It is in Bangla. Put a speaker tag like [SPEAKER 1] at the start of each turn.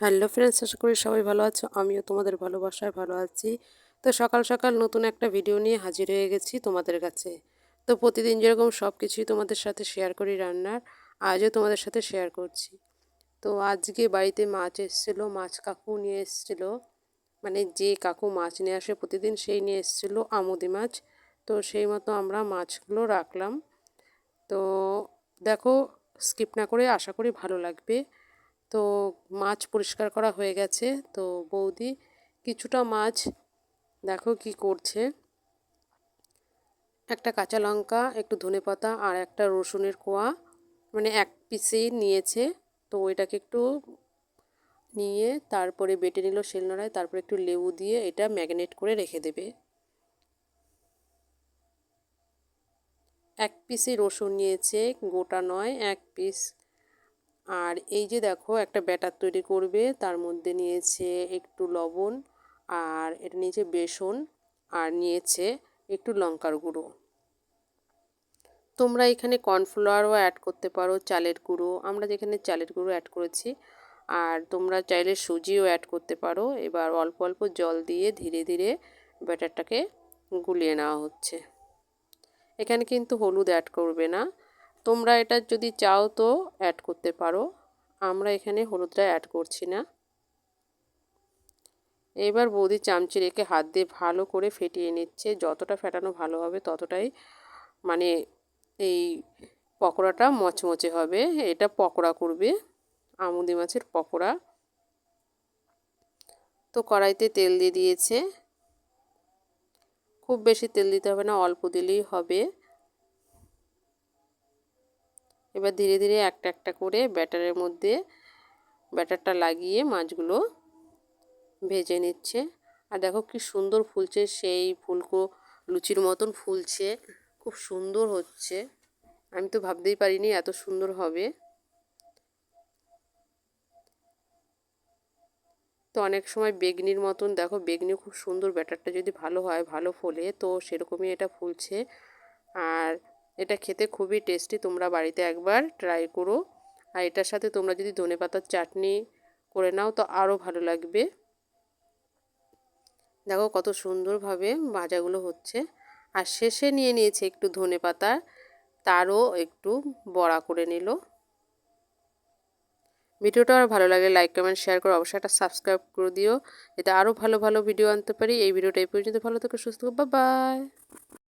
[SPEAKER 1] হ্যালো ফ্রেন্ডস, আশা করি সবাই ভালো আছো। আমিও তোমাদের ভালোবাসায় ভালো আছি। তো সকাল সকাল নতুন একটা ভিডিও নিয়ে হাজির হয়ে গেছি তোমাদের কাছে। তো প্রতিদিন যেরকম সব কিছুই তোমাদের সাথে শেয়ার করি রান্নার, আজও তোমাদের সাথে শেয়ার করছি। তো আজকে বাড়িতে মাছ এসেছিল, মাছ কাকু নিয়ে এসেছিল। মানে যে কাকু মাছ নিয়ে আসে প্রতিদিন সেই নিয়ে এসেছিল আমুদি মাছ। তো সেই মতো আমরা মাছগুলো রাখলাম। তো দেখো স্কিপ না করে আশা করি ভালো লাগবে। তো মাছ পরিষ্কার করা হয়ে গেছে। তো বৌদি, কিছুটা মাছ দেখো কি করছে। একটা কাঁচা লঙ্কা, একটু ধনে পাতা আর একটা রসুনের কোয়া মানে এক পিসেই নিয়েছে। তো ওইটাকে একটু নিয়ে তারপরে বেটে নিল শিলনোড়ায়, তারপরে একটু লেবু দিয়ে এটা ম্যাগনেট করে রেখে দেবে। এক পিসে রসুন নিয়েছে, গোটা নয়, এক পিস। আর এই যে দেখো, একটা ব্যাটার তৈরি করবে, তার মধ্যে নিয়েছে একটু লবণ আর এটা নিয়েছে বেসন আর নিয়েছে একটু লঙ্কার গুঁড়ো। তোমরা এখানে কর্নফ্লাওয়ারও অ্যাড করতে পারো, চালের গুঁড়ো। আমরা যেখানে চালের গুঁড়ো অ্যাড করেছি, আর তোমরা চাইলে সুজিও অ্যাড করতে পারো। এবার অল্প অল্প জল দিয়ে ধীরে ধীরে ব্যাটারটাকে গুলিয়ে নেওয়া হচ্ছে। এখানে কিন্তু হলুদ অ্যাড করবে না তোমরা এটা যদি চাও তো অ্যাড করতে পারো। আমরা এখানে হলুদটা অ্যাড করছি না। এবার বৌদি চামচি রেখে হাত দিয়ে ভালো করে ফেটিয়ে নিচ্ছে। যতটা ফেটানো ভালো হবে ততটাই মানে এই পকোড়াটা মচমচে হবে। এটা পকোড়া করবে, আমুদি মাছের পকোড়া। তো কড়াইতে তেল দিয়ে দিয়েছে। খুব বেশি তেল দিতে হবে না, অল্প দিলেই হবে। এবার ধীরে ধীরে একটা একটা করে ব্যাটারের মধ্যে ব্যাটারটা লাগিয়ে মাছগুলো ভেজে নিচ্ছে। আর দেখো কি সুন্দর ফুলছে, সেই ফুলকো লুচির মতন ফুলছে, খুব সুন্দর হচ্ছে। আমি তো ভাবতেই পারিনি এত সুন্দর হবে। তো অনেক সময় বেগনির মতন, দেখো বেগনি খুব সুন্দর ব্যাটারটা যদি ভালো হয়, ভালো ফোলে, তো সেরকমই এটা ফুলছে। আর এটা খেতে খুবই টেস্টি, তোমরা বাড়িতে একবার ট্রাই করো। আর এটার সাথে তোমরা যদি ধনে পাতার চাটনি করে নাও, তো আরও ভালো লাগবে। দেখো কত সুন্দরভাবে ভাজাগুলো হচ্ছে। আর শেষে নিয়ে নিয়েছে একটু ধনে পাতা, তারও একটু বড়া করে নিল। ভিডিওটা আর ভালো লাগে লাইক কমেন্ট শেয়ার করো অবশ্যই একটা সাবস্ক্রাইব করে দিও। যাতে আরও ভালো ভালো ভিডিও আনতে পারি। এই ভিডিওটা এই পর্যন্ত। ভালো থেকে, সুস্থ বাই